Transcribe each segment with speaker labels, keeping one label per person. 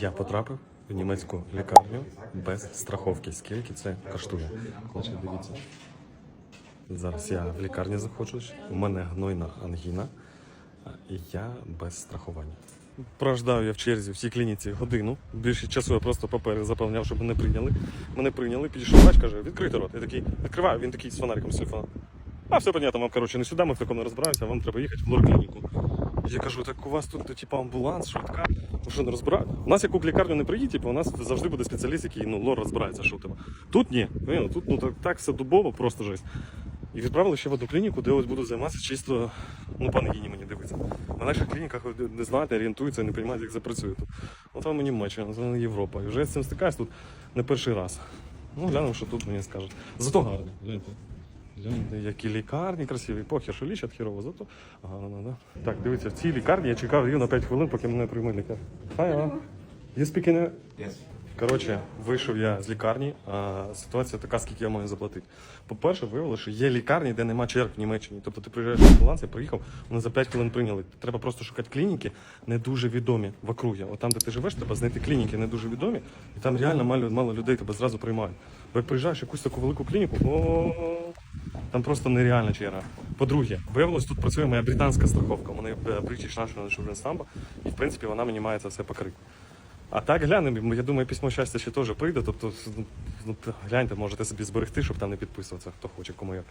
Speaker 1: Я потрапив в німецьку лікарню без страховки. Скільки це коштує? Значить, дивіться. Зараз я в лікарні знаходжусь, у мене гнойна ангіна, і я без страхування. Прождав я в черзі в цій клініці годину. Більше часу я просто папери заповняв, щоб мене прийняли. Мене прийняли, підійшов врач, каже, відкрити рот. Я такий, відкриваю, він такий з фонариком з телефоном. А, все понятно, вам, коротше, не сюди, ми в такому не розбираємося, вам треба їхати в лор-клініку. Я кажу, так у вас тут, типу, амбуланс, швидка, ви що не розбираєте? У нас як у лікарню не приїдь, типу, у нас завжди буде спеціаліст, який ну, лор розбирається, що тебе. Тут ні, ну, тут ну, так, так все дубово, просто жесть. І відправили ще в одну клініку, де ось буду займатися чисто, ну, по ангіні мені дивиться. На наших клініках не знаєте, орієнтуються, не розуміють, як це працює тут. От вам і Німеччина, це Європа. І вже з цим стикаюсь тут не перший раз. Ну, глянемо, що тут мені скажуть. Зато гарно. Гляньте, які лікарні красиві. Похер, що лічать хірово, зато гарно, да? Так, дивіться, в цій лікарні я чекав рівно 5 хвилин, поки мене прийме лікар. Hi, uh, you speak.
Speaker 2: Yes.
Speaker 1: Коротше, вийшов я з лікарні, а ситуація така, скільки я маю заплатити. По-перше, виявилося, що є лікарні, де нема черг в Німеччині. Тобто ти приїжджаєш в амбуланс, я приїхав, вони за 5 хвилин прийняли. Треба просто шукати клініки, не дуже відомі в округі. От там, де ти живеш, треба знайти клініки не дуже відомі, і там реально мало, мало людей тебе зразу приймають. Бо як приїжджаєш в якусь таку велику клініку, о, там просто нереальна черга. По-друге, виявилось, тут працює моя британська страховка. У є British National Insurance Number, і в принципі вона мені має це все покрити. А так глянемо, я думаю, письмо щастя ще теж прийде. Тобто, ну, ну, гляньте, можете собі зберегти, щоб там не підписуватися, хто хоче, кому як.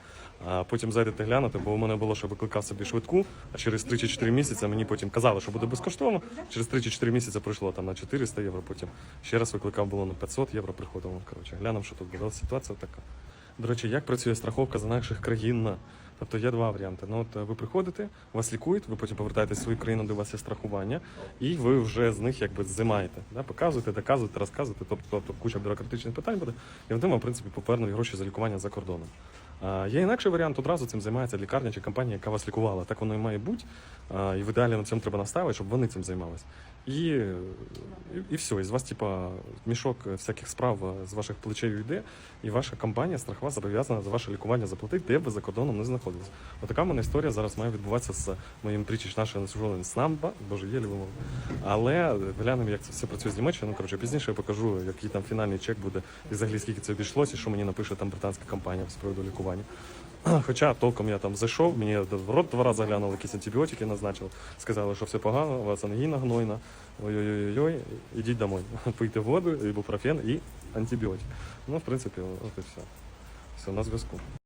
Speaker 1: А потім зайдете глянути, бо у мене було, що викликав собі швидку, а через 3 чи 4 місяці мені потім казали, що буде безкоштовно. Через 3 чи 4 місяці прийшло там на 400 євро, потім ще раз викликав було на 500 євро приходило. Коротше, глянемо, що тут. Але Ситуація така. До речі, як працює страховка за наших країн? Тобто є два варіанти. Ну, от е, ви приходите, вас лікують, ви потім повертаєтесь в свою країну, де у вас є страхування, і ви вже з них якби зимаєте. Да? Показуєте, доказуєте, розказуєте, тобто, тобто куча бюрократичних питань буде, і вони вам, в принципі, повернуть гроші за лікування за кордоном. А, є інакший варіант, одразу цим займається лікарня чи компанія, яка вас лікувала. Так воно і має бути. А, і в ідеалі на цьому треба наставити, щоб вони цим займалися. І, і, і все, і з вас, типа, мішок всяких справ е, з ваших плечей йде, і ваша компанія страхова зобов'язана за ваше лікування заплатити, де б ви за кордоном не знаходились. Отака в мене історія зараз має відбуватися з моїм тричі нашим службовим снамба, боже, є вимов. Але глянемо, як це все працює з Німеччини. Ну, коротше, пізніше я покажу, який там фінальний чек буде, і взагалі скільки це обійшлося, і що мені напише там британська компанія з приводу лікування. Хоча толком я там зайшов, мені в рот два рази глянули, якісь антибіотики назначили, сказали, що все погано, у вас ангіна гнойна, ой-ой-ой, ідіть домой. Пийте воду, ібупрофен і антибіотик. Ну, в принципі, от і все. Все, на зв'язку.